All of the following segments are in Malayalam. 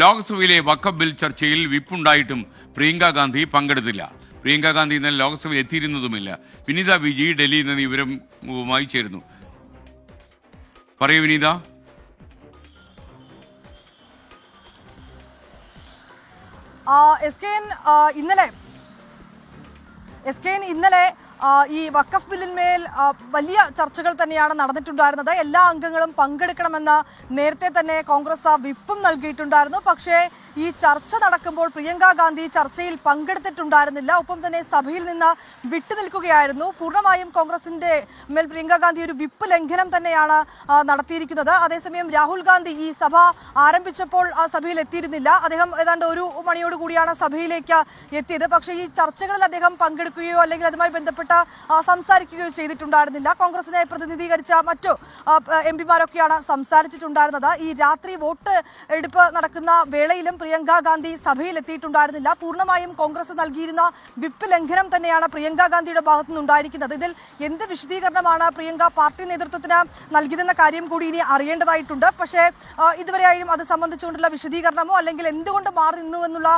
ലോക്സഭയിലെ വക്കഫ് ബിൽ ചർച്ചയിൽ വിപ്പുണ്ടായിട്ടും പ്രിയങ്ക ഗാന്ധി പങ്കെടുത്തില്ല. പ്രിയങ്ക ഗാന്ധി ഇന്നലെ ലോക്സഭയിൽ എത്തിയിരുന്നതുമില്ല. വിനീത വിജി ഡൽഹിയിൽ നിന്ന് വിവരവുമായി ചേരുന്നു. പറയൂ വിനീത. എസ് കെ ഇന്നലെ എസ് കെ ഇന്നലെ ഈ വക്കഫ് ബില്ലിന്മേൽ വലിയ ചർച്ചകൾ തന്നെയാണ് നടന്നിട്ടുണ്ടായിരുന്നത്. എല്ലാ അംഗങ്ങളും പങ്കെടുക്കണമെന്ന് നേരത്തെ തന്നെ കോൺഗ്രസ് വിപ്പും നൽകിയിട്ടുണ്ടായിരുന്നു. പക്ഷേ ഈ ചർച്ച നടക്കുമ്പോൾ പ്രിയങ്ക ഗാന്ധി ചർച്ചയിൽ പങ്കെടുത്തിട്ടുണ്ടായിരുന്നില്ല. ഒപ്പം തന്നെ സഭയിൽ നിന്ന് വിട്ടുനിൽക്കുകയായിരുന്നു. പൂർണമായും കോൺഗ്രസിന്റെ മേൽ പ്രിയങ്ക ഗാന്ധി ഒരു വിപ്പ് ലംഘനം തന്നെയാണ് നടത്തിയിരിക്കുന്നത്. അതേസമയം രാഹുൽ ഗാന്ധി ഈ സഭ ആരംഭിച്ചപ്പോൾ ആ സഭയിൽ എത്തിയിരുന്നില്ല. അദ്ദേഹം ഏതാണ്ട് ഒരു മണിയോടുകൂടിയാണ് സഭയിലേക്ക് എത്തിയത്. പക്ഷേ ഈ ചർച്ചകളിൽ അദ്ദേഹം പങ്കെടുക്കുകയോ അല്ലെങ്കിൽ അതുമായി ബന്ധപ്പെട്ട സംസാരിക്കുകയോ ചെയ്തിട്ടുണ്ടായിരുന്നില്ല. കോൺഗ്രസിനെ പ്രതിനിധീകരിച്ച മറ്റു എം പിമാരൊക്കെയാണ് സംസാരിച്ചിട്ടുണ്ടായിരുന്നത്. ഈ രാത്രി വോട്ട് എടുപ്പ് നടക്കുന്ന വേളയിലും പ്രിയങ്ക ഗാന്ധി സഭയിൽ എത്തിയിട്ടുണ്ടായിരുന്നില്ല പൂർണമായും കോൺഗ്രസ് നൽകിയിരുന്ന വിപ്പ് ലംഘനം തന്നെയാണ് പ്രിയങ്ക ഗാന്ധിയുടെ ഭാഗത്തു നിന്നുണ്ടായിരിക്കുന്നത് ഇതിൽ എന്ത് വിശദീകരണമാണ് പ്രിയങ്ക പാർട്ടി നേതൃത്വത്തിന് നൽകിയതെന്ന കാര്യം കൂടി ഇനി അറിയേണ്ടതായിട്ടുണ്ട്. പക്ഷേ ഇതുവരെയായും അത് സംബന്ധിച്ചുകൊണ്ടുള്ള വിശദീകരണമോ അല്ലെങ്കിൽ എന്തുകൊണ്ട് മാറി നിന്നു എന്നുള്ള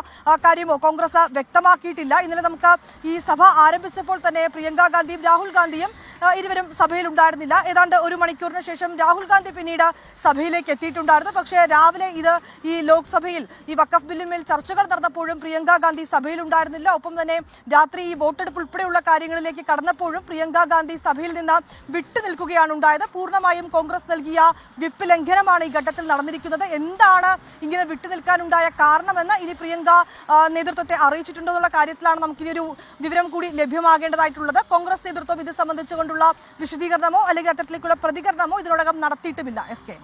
കാര്യമോ കോൺഗ്രസ് വ്യക്തമാക്കിയിട്ടില്ല. ഇന്നലെ നമുക്ക് ഈ സഭ ആരംഭിച്ചപ്പോൾ തന്നെ പ്രിയങ്ക ഗാന്ധിയും രാഹുൽ ഗാന്ധിയും ഇരുവരും സഭയിൽ ഉണ്ടായിരുന്നില്ല. ഏതാണ്ട് ഒരു മണിക്കൂറിന് ശേഷം രാഹുൽ ഗാന്ധി പിന്നീട് സഭയിലേക്ക് എത്തിയിട്ടുണ്ടായിരുന്നു. പക്ഷേ രാവിലെ ഇത് ഈ ലോക്സഭയിൽ ഈ വക്കഫ് ബില്ലിന്മേൽ ചർച്ചകൾ നടന്നപ്പോഴും പ്രിയങ്ക ഗാന്ധി സഭയിൽ ഉണ്ടായിരുന്നില്ല. ഒപ്പം തന്നെ രാത്രി ഈ വോട്ടെടുപ്പ് ഉൾപ്പെടെയുള്ള കാര്യങ്ങളിലേക്ക് കടന്നപ്പോഴും പ്രിയങ്ക ഗാന്ധി സഭയിൽ നിന്ന് വിട്ടുനിൽക്കുകയാണ് ഉണ്ടായത്. പൂർണമായും കോൺഗ്രസ് നൽകിയ വിപ്പ് ലംഘനമാണ് ഈ ഘട്ടത്തിൽ നടന്നിരിക്കുന്നത്. എന്താണ് ഇങ്ങനെ വിട്ടുനിൽക്കാനുണ്ടായ കാരണമെന്ന് ഇനി പ്രിയങ്ക നേതൃത്വത്തെ അറിയിച്ചിട്ടുണ്ടോ എന്നുള്ള കാര്യത്തിലാണ് നമുക്കിനി ഒരു വിവരം കൂടി ലഭ്യമാകേണ്ടതായിട്ടുള്ളത്. കോൺഗ്രസ് നേതൃത്വം ഇത് സംബന്ധിച്ചുകൊണ്ടുള്ള വിശദീകരണമോ അല്ലെങ്കിൽ അത്തരത്തിലേക്കുള്ള പ്രതികരണമോ ഇതിനോടകം നടത്തിയിട്ടുമില്ല. S K.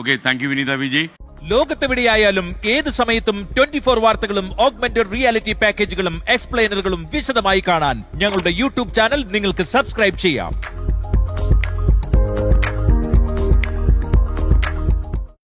Okay thank you Vineetha Vijay ലോകത്തെവിടെയായാലും ഏത് സമയത്തും ട്വന്റി ഫോർ വാർത്തകളും ഓഗ്മെന്റഡ് റിയാലിറ്റി പാക്കേജുകളും എക്സ്പ്ലെയിനറുകളും വിശദമായി കാണാൻ ഞങ്ങളുടെ യൂട്യൂബ് ചാനൽ നിങ്ങൾക്ക് സബ്സ്ക്രൈബ് ചെയ്യാം.